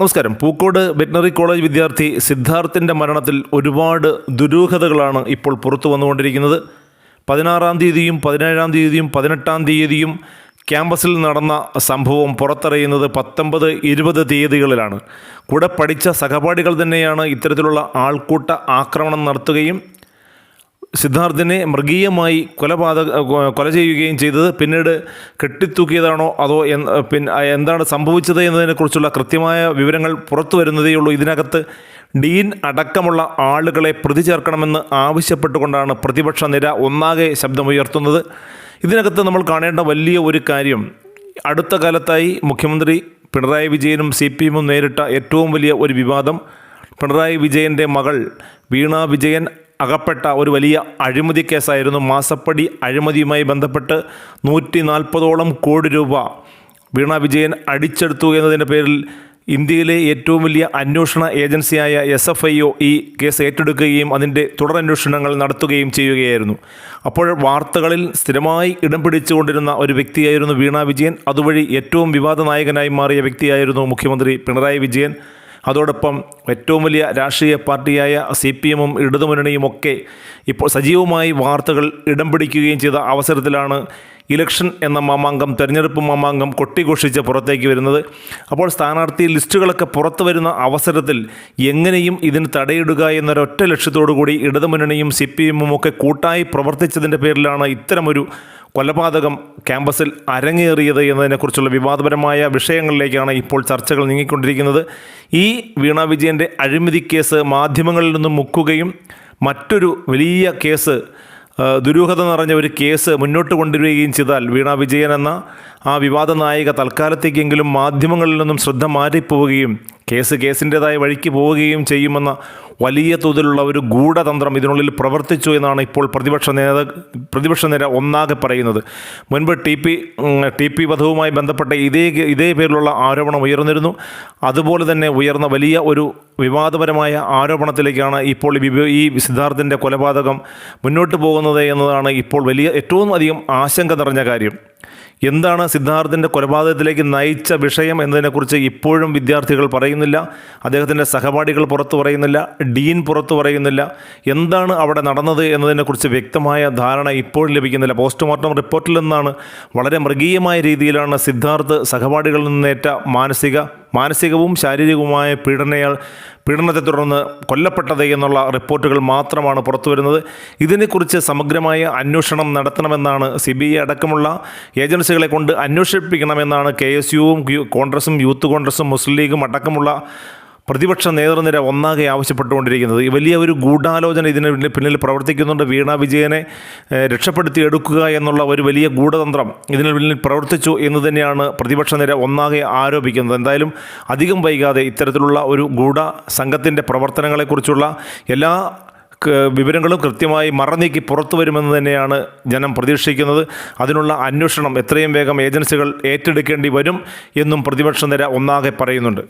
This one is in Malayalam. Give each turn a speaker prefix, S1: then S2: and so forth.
S1: നമസ്കാരം. പൂക്കോട് വെറ്റിനറി കോളേജ് വിദ്യാർത്ഥി സിദ്ധാർത്ഥിന്റെ മരണത്തിൽ ഒരുപാട് ദുരൂഹതകളാണ് ഇപ്പോൾ പുറത്തു വന്നുകൊണ്ടിരിക്കുന്നത്. പതിനാറാം തീയതിയും പതിനേഴാം തീയതിയും പതിനെട്ടാം തീയതിയും ക്യാമ്പസിൽ നടന്ന സംഭവം പുറത്തറിയുന്നത് പത്തൊമ്പത് ഇരുപത് തീയതികളിലാണ്. കൂടെ പഠിച്ച സഹപാഠികൾ തന്നെയാണ് ഇത്തരത്തിലുള്ള ആൾക്കൂട്ട ആക്രമണം നടത്തുകയും സിദ്ധാർത്ഥിനെ മൃഗീയമായി കൊലപാതക കൊല ചെയ്യുകയും ചെയ്തത് പിന്നീട് കെട്ടിത്തൂക്കിയതാണോ അതോ എന്താണ് സംഭവിച്ചത് എന്നതിനെക്കുറിച്ചുള്ള കൃത്യമായ വിവരങ്ങൾ പുറത്തു വരുന്നതേയുള്ളൂ ഇതിനകത്ത് ഡീൻ അടക്കമുള്ള ആളുകളെ പ്രതി ചേർക്കണമെന്ന് ആവശ്യപ്പെട്ടുകൊണ്ടാണ് പ്രതിപക്ഷ നിര ഒന്നാകെ ശബ്ദമുയർത്തുന്നത്. ഇതിനകത്ത് നമ്മൾ കാണേണ്ട വലിയ ഒരു കാര്യം അടുത്ത കാലത്തായി മുഖ്യമന്ത്രി പിണറായി വിജയനും സി പി എമ്മും നേരിട്ട ഏറ്റവും വലിയ ഒരു വിവാദം പിണറായി വിജയന്റെ മകൾ വീണ വിജയൻ അകപ്പെട്ട ഒരു വലിയ അഴിമതി കേസായിരുന്നു മാസപ്പടി അഴിമതിയുമായി ബന്ധപ്പെട്ട് നൂറ്റി നാൽപ്പതോളം കോടി രൂപ വീണ വിജയൻ അടിച്ചെടുത്തു എന്നതിന്റെ പേരിൽ ഇന്ത്യയിലെ ഏറ്റവും വലിയ അന്വേഷണ ഏജൻസിയായ എസ് എഫ് ഐ ഒ ഈ കേസ് ഏറ്റെടുക്കുകയും അതിന്റെ തുടരന്വേഷണങ്ങൾ നടത്തുകയും ചെയ്യുകയായിരുന്നു. അപ്പോൾ വാർത്തകളിൽ സ്ഥിരമായി ഇടം പിടിച്ചുകൊണ്ടിരുന്ന ഒരു വ്യക്തിയായിരുന്നു വീണ വിജയൻ. അതുവഴി ഏറ്റവും വിവാദ നായകനായി മാറിയ വ്യക്തിയായിരുന്നു മുഖ്യമന്ത്രി പിണറായി വിജയൻ. അതോടൊപ്പം ഏറ്റവും വലിയ രാഷ്ട്രീയ പാർട്ടിയായ സി പി എമ്മും ഇടതുമുന്നണിയുമൊക്കെ ഇപ്പോൾ സജീവമായി വാർത്തകൾ ഇടം പിടിക്കുകയും ചെയ്ത അവസരത്തിലാണ് ഇലക്ഷൻ എന്ന മാമാങ്കം തെരഞ്ഞെടുപ്പ് മാമാങ്കം കൊട്ടിഘോഷിച്ച് പുറത്തേക്ക് വരുന്നത്. അപ്പോൾ സ്ഥാനാർത്ഥി ലിസ്റ്റുകളൊക്കെ പുറത്തു വരുന്ന അവസരത്തിൽ എങ്ങനെയും ഇതിന് തടയിടുക എന്നൊരൊറ്റ ലക്ഷ്യത്തോടു കൂടി ഇടതുമുന്നണിയും സി പി എമ്മും ഒക്കെ കൂട്ടായി പ്രവർത്തിച്ചതിന്റെ പേരിലാണ് ഇത്തരമൊരു കൊലപാതകം ക്യാമ്പസിൽ അരങ്ങേറിയത് എന്നതിനെക്കുറിച്ചുള്ള വിവാദപരമായ വിഷയങ്ങളിലേക്കാണ് ഇപ്പോൾ ചർച്ചകൾ നീങ്ങിക്കൊണ്ടിരിക്കുന്നത്. ഈ വീണ വിജയന്റെ അഴിമതി കേസ് മാധ്യമങ്ങളിൽ നിന്നും മുക്കുകയും മറ്റൊരു വലിയ കേസ് ദുരൂഹത നിറഞ്ഞ ഒരു കേസ് മുന്നോട്ട് കൊണ്ടുവരികയും ചെയ്താൽ വീണ വിജയൻ എന്ന ആ വിവാദ നായിക തൽക്കാലത്തേക്കെങ്കിലും മാധ്യമങ്ങളിൽ നിന്നും ശ്രദ്ധ മാറിപ്പോവുകയും കേസ് കേസിന്റെതായ വഴിക്ക് പോവുകയും ചെയ്യുമെന്ന വലിയ തോതിലുള്ള ഒരു ഗൂഢതന്ത്രം ഇതിനുള്ളിൽ പ്രവർത്തിച്ചു എന്നാണ് ഇപ്പോൾ പ്രതിപക്ഷ നേത പ്രതിപക്ഷ നിര ഒന്നാകെ പറയുന്നത്. മുൻപ് ടി പി ടി പി വധവുമായി ബന്ധപ്പെട്ട ഇതേ ഇതേ പേരിലുള്ള ആരോപണം ഉയർന്നിരുന്നു. അതുപോലെ തന്നെ ഉയർന്ന വലിയ ഒരു വിവാദപരമായ ആരോപണത്തിലേക്കാണ് ഇപ്പോൾ ഈ സിദ്ധാർത്ഥിന്റെ കൊലപാതകം മുന്നോട്ട് പോകുന്നത് എന്നതാണ് ഇപ്പോൾ വലിയ ഏറ്റവും അധികം ആശങ്ക നിറഞ്ഞ കാര്യം. എന്താണ് സിദ്ധാർത്ഥിന്റെ കൊലപാതകത്തിലേക്ക് നയിച്ച വിഷയം എന്നതിനെക്കുറിച്ച് ഇപ്പോഴും വിദ്യാർത്ഥികൾ പറയുന്നില്ല. അദ്ദേഹത്തിന്റെ സഹപാഠികൾ പുറത്തു പറയുന്നില്ല. ഡീൻ പുറത്തു പറയുന്നില്ല. എന്താണ് അവിടെ നടന്നത് എന്നതിനെക്കുറിച്ച് വ്യക്തമായ ധാരണ ഇപ്പോൾ ലഭിക്കുന്നില്ല. പോസ്റ്റ്മോർട്ടം റിപ്പോർട്ടിൽ നിന്നാണ് വളരെ മൃഗീയമായ രീതിയിലാണ് സിദ്ധാർത്ഥ് സഹപാഠികളിൽ നിന്നേറ്റ മാനസിക മാനസികവും ശാരീരികവുമായ പീഡനയാൽ പീഡനത്തെ തുടർന്ന് കൊല്ലപ്പെട്ടത് എന്നുള്ള റിപ്പോർട്ടുകൾ മാത്രമാണ് പുറത്തുവരുന്നത്. ഇതിനെക്കുറിച്ച് സമഗ്രമായ അന്വേഷണം നടത്തണമെന്നാണ് സി ബി ഐ അടക്കമുള്ള ഏജൻസികളെ കൊണ്ട് അന്വേഷിപ്പിക്കണമെന്നാണ് കെ എസ് യുവും കോൺഗ്രസും യൂത്ത് കോൺഗ്രസും മുസ്ലിം ലീഗും അടക്കമുള്ള പ്രതിപക്ഷ നേതൃനിര ഒന്നാകെ ആവശ്യപ്പെട്ടുകൊണ്ടിരിക്കുന്നത്. വലിയ ഒരു ഗൂഢാലോചന ഇതിന് പിന്നിൽ പ്രവർത്തിക്കുന്നുണ്ട്. വീണ വിജയനെ രക്ഷപ്പെടുത്തി എടുക്കുക എന്നുള്ള ഒരു വലിയ ഗൂഢതന്ത്രം ഇതിന് പിന്നിൽ പ്രവർത്തിച്ചു എന്ന് തന്നെയാണ് പ്രതിപക്ഷ നിര ഒന്നാകെ ആരോപിക്കുന്നത്. എന്തായാലും അധികം വൈകാതെ ഇത്തരത്തിലുള്ള ഒരു ഗൂഢ സംഘത്തിന്റെ പ്രവർത്തനങ്ങളെക്കുറിച്ചുള്ള എല്ലാ വിവരങ്ങളും കൃത്യമായി മറനീക്കി പുറത്തു വരുമെന്ന് തന്നെയാണ് ജനം പ്രതീക്ഷിക്കുന്നത്. അതിനുള്ള അന്വേഷണം എത്രയും വേഗം ഏജൻസികൾ ഏറ്റെടുക്കേണ്ടി വരും എന്നും പ്രതിപക്ഷ നിര ഒന്നാകെ പറയുന്നുണ്ട്.